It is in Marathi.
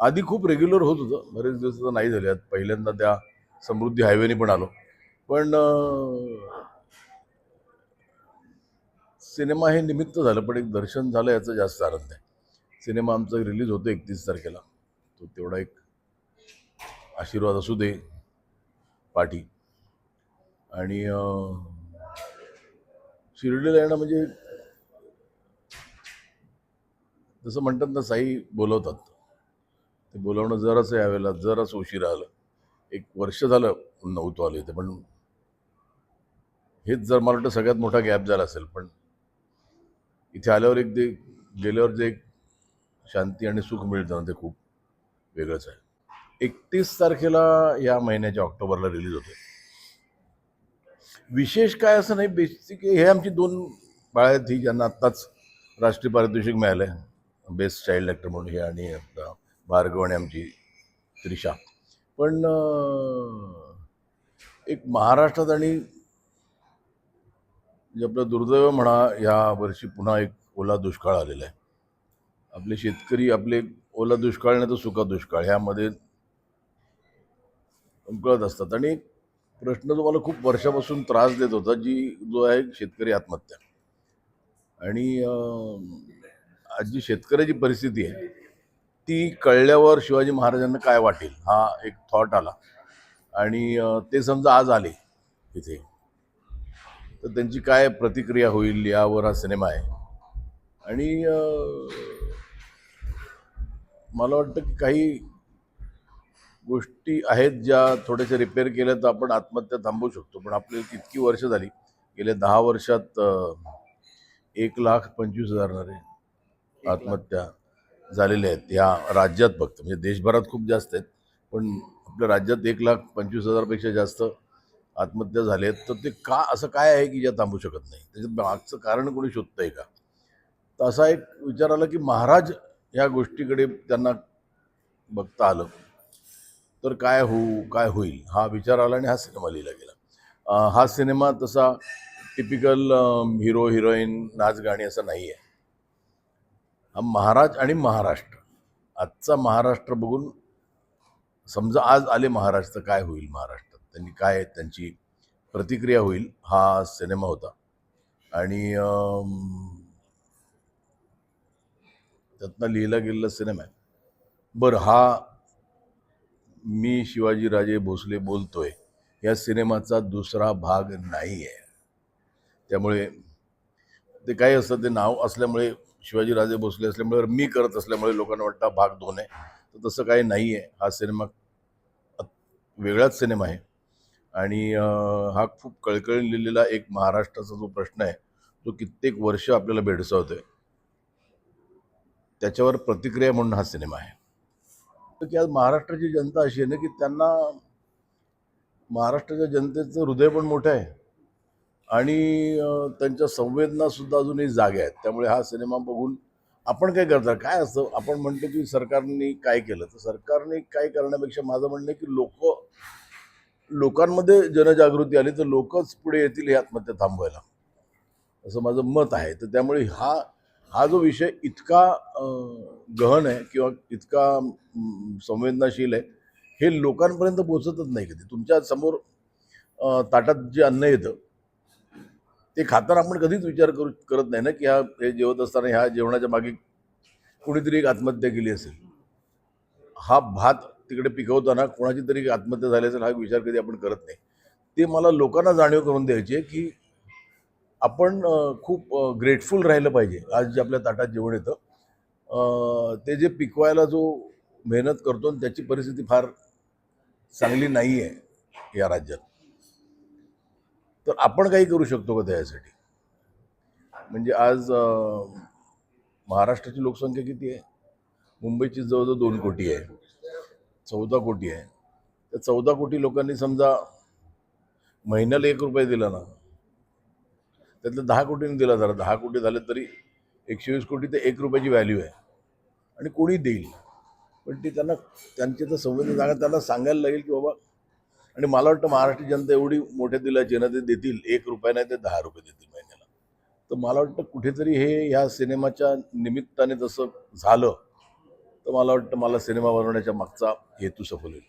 आधी खूप रेग्युलर होत होतं. बरेच दिवस तर नाही झाले. पहिल्यांदा त्या समृद्धी हायवेने पण आलो. पण सिनेमा हे निमित्त झालं पण एक दर्शन झालं याचा जास्त आनंद आहे. सिनेमा आमचा रिलीज होतो एकतीस तारखेला. तो तेवढा एक आशीर्वाद असू दे पाठी. आणि शिर्डीला येणं म्हणजे जसं म्हणतात ना साई बोलवतात. ते बोलावणं जरासं यावेळेला जरासं उशिरा आलं. एक वर्ष झालं नव्हतो आलं इथे पण हेच जर मला वाटतं सगळ्यात मोठा गॅप झाला असेल पण इथे आल्यावर एक ते गेल्यावर जे एक शांती आणि सुख मिळतं ना ते खूप वेगळंच आहे. एकतीस तारखेला या महिन्याच्या ऑक्टोबरला रिलीज होते विशेष काय असं नाही बेसिक हे आमची दोन बाळं आहेत ही ज्यांना आत्ताच राष्ट्रीय पारितोषिक मिळालं आहे बेस्ट चाइल्ड ॲक्टर म्हणून हे आणि आपला भार्गव आणि आमची त्रिशा. पण एक महाराष्ट्रात आणि जे आपलं दुर्दैव म्हणा या वर्षी पुन्हा एक ओला दुष्काळ आलेला आहे. आपले शेतकरी आपले ओला दुष्काळ नाही तर सुका दुष्काळ ह्यामध्ये कळत असतात. आणि एक प्रश्न जो मला खूप वर्षापासून त्रास देत होता जी जो आहे शेतकरी आत्महत्या. आणि आज जी शेतकऱ्याची परिस्थिती आहे ती कळल्यावर शिवाजी महाराजांना काय वाटेल? हा एक थॉट आला. आणि ते समजा आज आले इथे. तर त्यांची काय प्रतिक्रिया होईल यावर हा सिनेमा आहे. आणि मला वाटतं की काही गोष्टी आहेत ज्या थोड्याशा रिपेअर केल्या तर आपण आत्महत्या थांबवू शकतो. पण आपली इतकी वर्ष झाली. गेल्या दहा वर्षात एक लाख पंचवीस हजारणारे आत्महत्या. झालेल्या आहेत. या राज्यात फक्त. म्हणजे देशभरात खूप जास्त आहेत. पण आपल्या राज्यात एक लाख पंचवीस हजारपेक्षा जास्त आत्महत्या झाल्या आहेत. तर ते का असं काय आहे की ज्या थांबू शकत नाही? त्याच्यात मागचं कारण कोणी शोधतंय का? तर असा एक विचार आला की महाराज या गोष्टीकडे त्यांना बघता आलं. तर काय होऊ काय होईल? हा विचार आला आणि हा सिनेमा लिहिला गेला. हा सिनेमा तसा टिपिकल हिरो हिरोईन नाच गाणी असं नाही आहे हा महाराज आणि महाराष्ट्र. आजचा महाराष्ट्र बघून समजा आज आले महाराष्ट्र काय होईल महाराष्ट्रात त्यांनी काय त्यांची प्रतिक्रिया होईल हा सिनेमा होता. आणि त्यातनं लिहिला गेलेला सिनेमा आहे. बरं हा मी शिवाजीराजे भोसले बोलतोय या सिनेमाचा दुसरा भाग नाही आहे त्यामुळे ते काही असतं ते नाव असल्यामुळे शिवाजीराजे भोसले असल्यामुळे मी करत असल्यामुळे लोकांना वाटतं भाग दोन आहे. तर तसं काही नाही आहे. हा सिनेमा वेगळाच सिनेमा आहे. आणि हा खूप कळकळीन लिहिलेला एक महाराष्ट्राचा जो प्रश्न आहे तो कित्येक वर्ष आपल्याला भेडसावतोय. त्याच्यावर प्रतिक्रिया म्हणून हा सिनेमा आहे. तर की आज महाराष्ट्राची जनता अशी आहे ना की त्यांना महाराष्ट्राच्या जनतेचं हृदय पण मोठं आहे. आणि त्यांच्या संवेदनासुद्धा अजूनही जाग्या आहेत. त्यामुळे हा सिनेमा बघून आपण काय करतात काय असतं? आपण म्हणतो की सरकारने काय केलं? तर सरकारने काय करण्यापेक्षा माझं म्हणणं आहे की लोक लोकांमध्ये जनजागृती आली तर लोकच पुढे येतील ही आत्महत्या थांबवायला. असं माझं मत आहे. तर त्यामुळे हा हा जो विषय इतका गहन आहे किंवा इतका संवेदनाशील आहे हे लोकांपर्यंत पोचतच नाही कधी. तुमच्यासमोर ताटात जे अन्न येतं ते खाताना आपण कधीच विचार करू करत नाही ना की हा हे जेवत असताना ह्या जेवणाच्या मागे कुणीतरी एक आत्महत्या केली असेल. हा भात तिकडे पिकवताना कोणाची तरी एक आत्महत्या झाली असेल हा विचार कधी आपण करत नाही. ते मला लोकांना जाणीव करून द्यायची आहे की आपण खूप ग्रेटफुल राहिलं पाहिजे. आज जे आपल्या ताटात जेवण येतं ते जे पिकवायला जो मेहनत करतो आणि त्याची परिस्थिती फार चांगली नाही आहे या राज्यात. तर आपण काही करू शकतो का त्यासाठी? म्हणजे आज महाराष्ट्राची लोकसंख्या किती आहे? मुंबईची जवळजवळ दोन कोटी आहे. चौदा कोटी आहे. तर चौदा कोटी लोकांनी समजा महिन्याला एक रुपये दिला ना त्यातलं दहा कोटीने दिला जरा. दहा कोटी झाले तरी एकशे वीस कोटी ते एक रुपयाची व्हॅल्यू आहे. आणि कोणी देईल? पण ती त्यांना त्यांची तर संवेदना जागा त्यांना सांगायला लागेल की बाबा आणि मला वाटतं महाराष्ट्र जनता एवढी मोठ्या दिला जनते देतील. एक रुपया नाही ते दहा रुपये देतील महिन्याला. तर मला वाटतं कुठेतरी हे ह्या सिनेमाच्या निमित्ताने जसं झालं तर मला वाटतं मला सिनेमा बनवण्याच्या मागचा हेतू सफल होईल.